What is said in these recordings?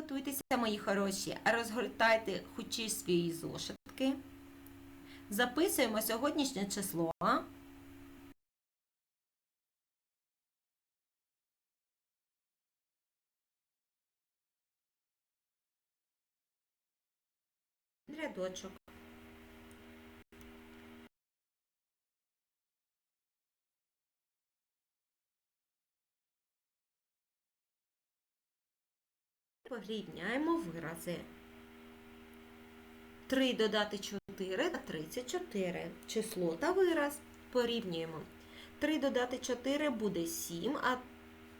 Приготуйтеся, мої хороші, розгортайте хочі свої зошитки. Записуємо сьогоднішнє число. Рядочок. Порівняємо вирази. 3 додати 4 та 34. Число та вираз. Порівнюємо. 3 додати 4 буде 7, а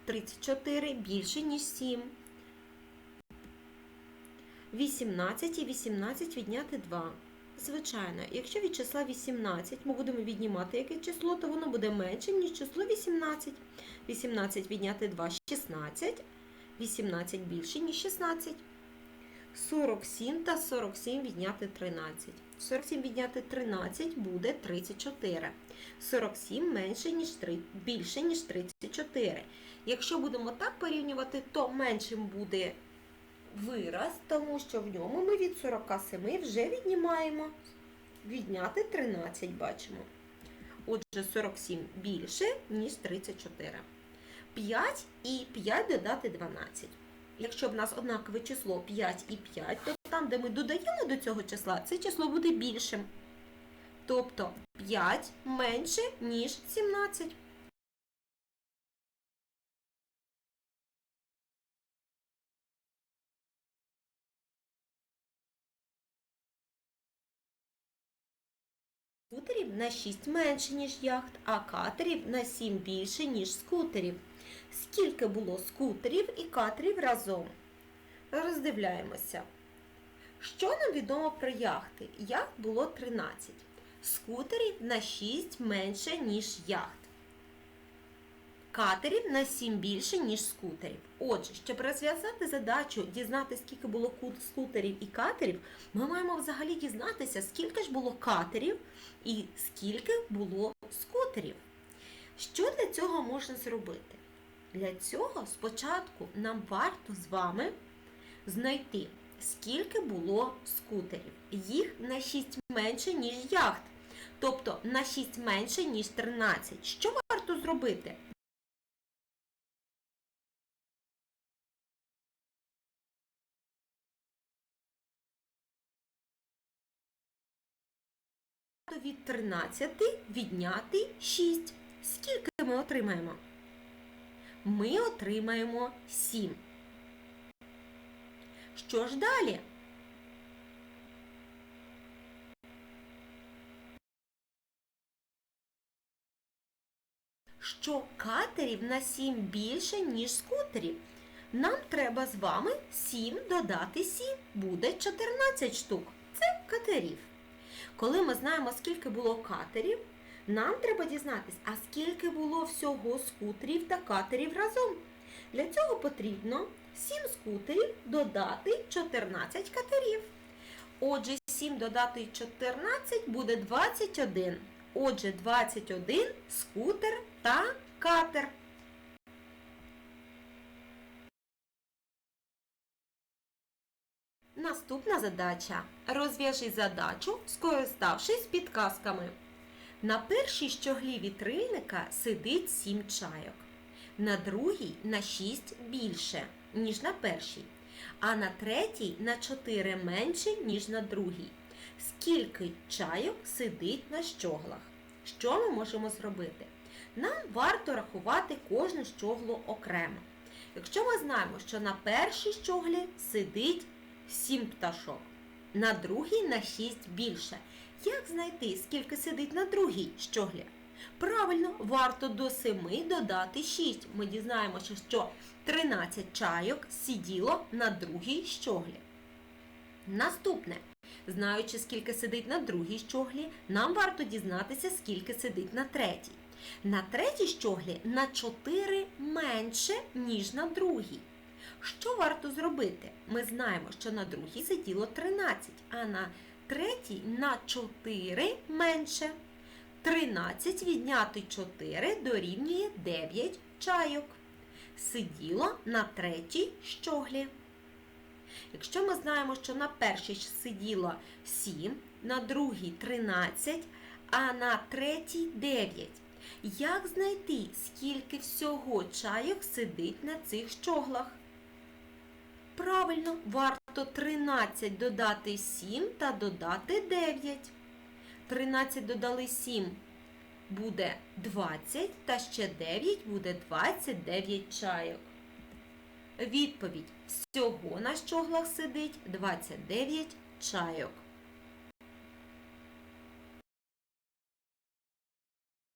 34 більше, ніж 7. 18 і 18 відняти 2. Звичайно, якщо від числа 18 ми будемо віднімати яке число, то воно буде менше, ніж число 18. 18 відняти 2 16. 18 більше, ніж 16. 47 та 47 відняти 13. 47 відняти 13 буде 34. 47 менше, ніж 3, більше, ніж 34. Якщо будемо так порівнювати, то меншим буде вираз, тому що в ньому ми від 47 вже віднімаємо. Відняти 13 бачимо. Отже, 47 більше, ніж 34. 5 і 5 додати 12. Якщо в нас однакове число 5 і 5, то там, де ми додаємо до цього числа, це число буде більшим. Тобто 5 менше, ніж 17. Скутерів на 6 менше, ніж яхт, а катерів на 7 більше, ніж скутерів. Скільки було скутерів і катерів разом? Роздивляємося. Що нам відомо про яхти? Яхт було 13. Скутерів на 6 менше, ніж яхт. Катерів на 7 більше, ніж скутерів. Отже, щоб розв'язати задачу, дізнатися, скільки було скутерів і катерів, ми маємо взагалі дізнатися, скільки ж було катерів і скільки було скутерів. Що для цього можна зробити? Для цього спочатку нам варто з вами знайти, скільки було скутерів. Їх на 6 менше, ніж яхт. Тобто на 6 менше, ніж 13. Що варто зробити? Від 13 відняти 6. Скільки ми отримаємо? Ми отримаємо 7. Що ж далі? Що катерів на 7 більше, ніж скутерів. Нам треба з вами 7 додати 7. Буде 14 штук. Це катерів. Коли ми знаємо, скільки було катерів, нам треба дізнатись, а скільки було всього скутерів та катерів разом. Для цього потрібно 7 скутерів додати 14 катерів. Отже, 7 додати 14 буде 21. Отже, 21 скутер та катер. Наступна задача. Розв'яжи задачу, скориставшись підказками. На першій щоглі вітрильника сидить 7 чайок. На другій на 6 більше, ніж на першій. А на третій на 4 менше, ніж на другій. Скільки чайок сидить на щоглах? Що ми можемо зробити? Нам варто рахувати кожну щоглу окремо. Якщо ми знаємо, що на першій щоглі сидить 7 пташок, на другій на 6 більше. Як знайти, скільки сидить на другій щоглі? Правильно, варто до 7 додати 6. Ми дізнаємося, що 13 чайок сиділо на другій щоглі. Наступне. Знаючи, скільки сидить на другій щоглі, нам варто дізнатися, скільки сидить на третій. На третій щоглі на 4 менше, ніж на другій. Що варто зробити? Ми знаємо, що на другій сиділо 13, а на третій на 4 менше. 13 відняти 4 дорівнює 9 чайок. Сиділо на третій щоглі. Якщо ми знаємо, що на першій сиділо 7, на другій 13, а на третій 9. Як знайти, скільки всього чайок сидить на цих щоглах? Правильно, варто 13 додати 7 та додати 9. 13 додали 7 буде 20, та ще 9 буде 29 чайок. Відповідь. Всього на щоглах сидить 29 чайок.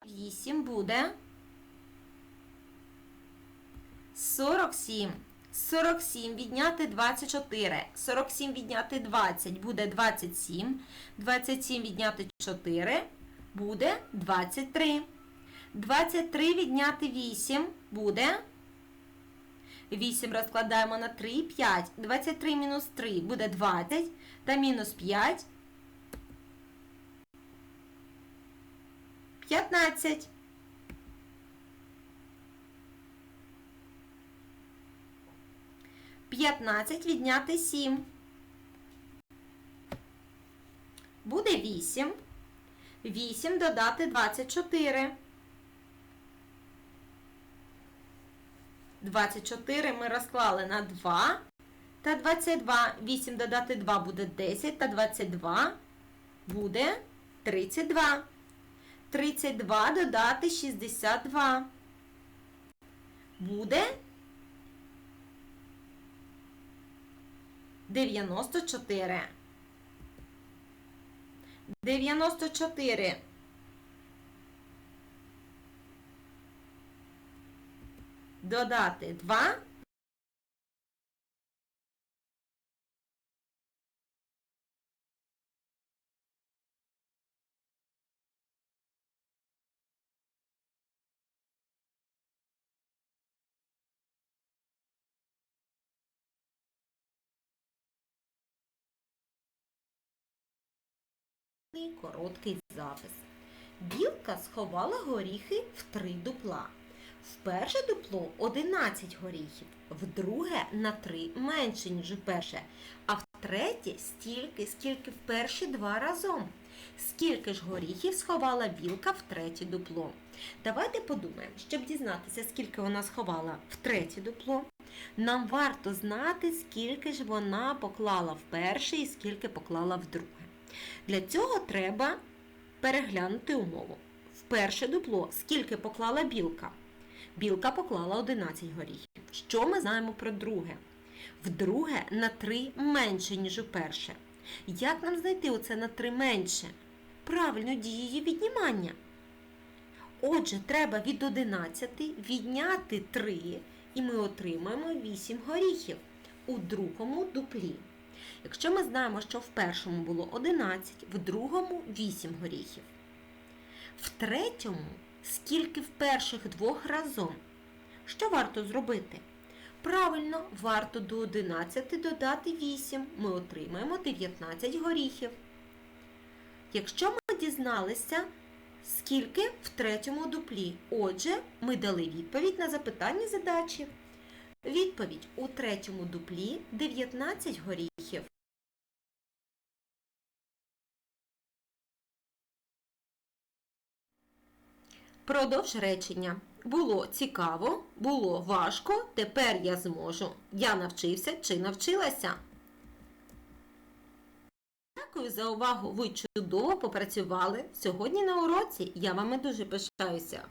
8 буде 47. 47 відняти 24. 47 відняти 20 буде 27. 27 відняти 4 буде 23. 23 відняти 8 буде 8 розкладаємо на 3, 5. 23 мінус 3 буде 20. Та мінус 5 15. П'ятнадцять відняти сім. Буде вісім. Вісім додати двадцять чотири. Двадцять чотири ми розклали на два та двадцять два. Вісім додати два буде десять та двадцять два буде тридцять два. 32 додати 62. Буде 94. 94. Додати 2. Короткий запис. Білка сховала горіхи в три дупла. В перше дупло 11 горіхів, в друге на 3 менше, ніж у перше, а в третє стільки, скільки в перші два разом. Скільки ж горіхів сховала білка в третє дупло? Давайте подумаємо, щоб дізнатися, скільки вона сховала в третє дупло. Нам варто знати, скільки ж вона поклала в перше і скільки поклала в друге. Для цього треба переглянути умову. В перше дупло скільки поклала білка? Білка поклала 11 горіхів. Що ми знаємо про друге? Вдруге на 3 менше, ніж у перше. Як нам знайти оце на 3 менше? Правильно дієї віднімання. Отже, треба від 11 відняти 3, і ми отримаємо 8 горіхів у другому дуплі. Якщо ми знаємо, що в першому було 11, в другому 8 горіхів. В третьому, скільки в перших двох разом. Що варто зробити? Правильно, варто до 11 додати 8. Ми отримаємо 19 горіхів. Якщо ми дізналися, скільки в третьому дуплі, отже, ми дали відповідь на запитання задачі. Відповідь у третьому дуплі 19 горіхів. Продовж речення. Було цікаво, було важко, тепер я зможу. Я навчився чи навчилася. Дякую за увагу. Ви чудово попрацювали сьогодні на уроці. Я вами дуже пишаюся.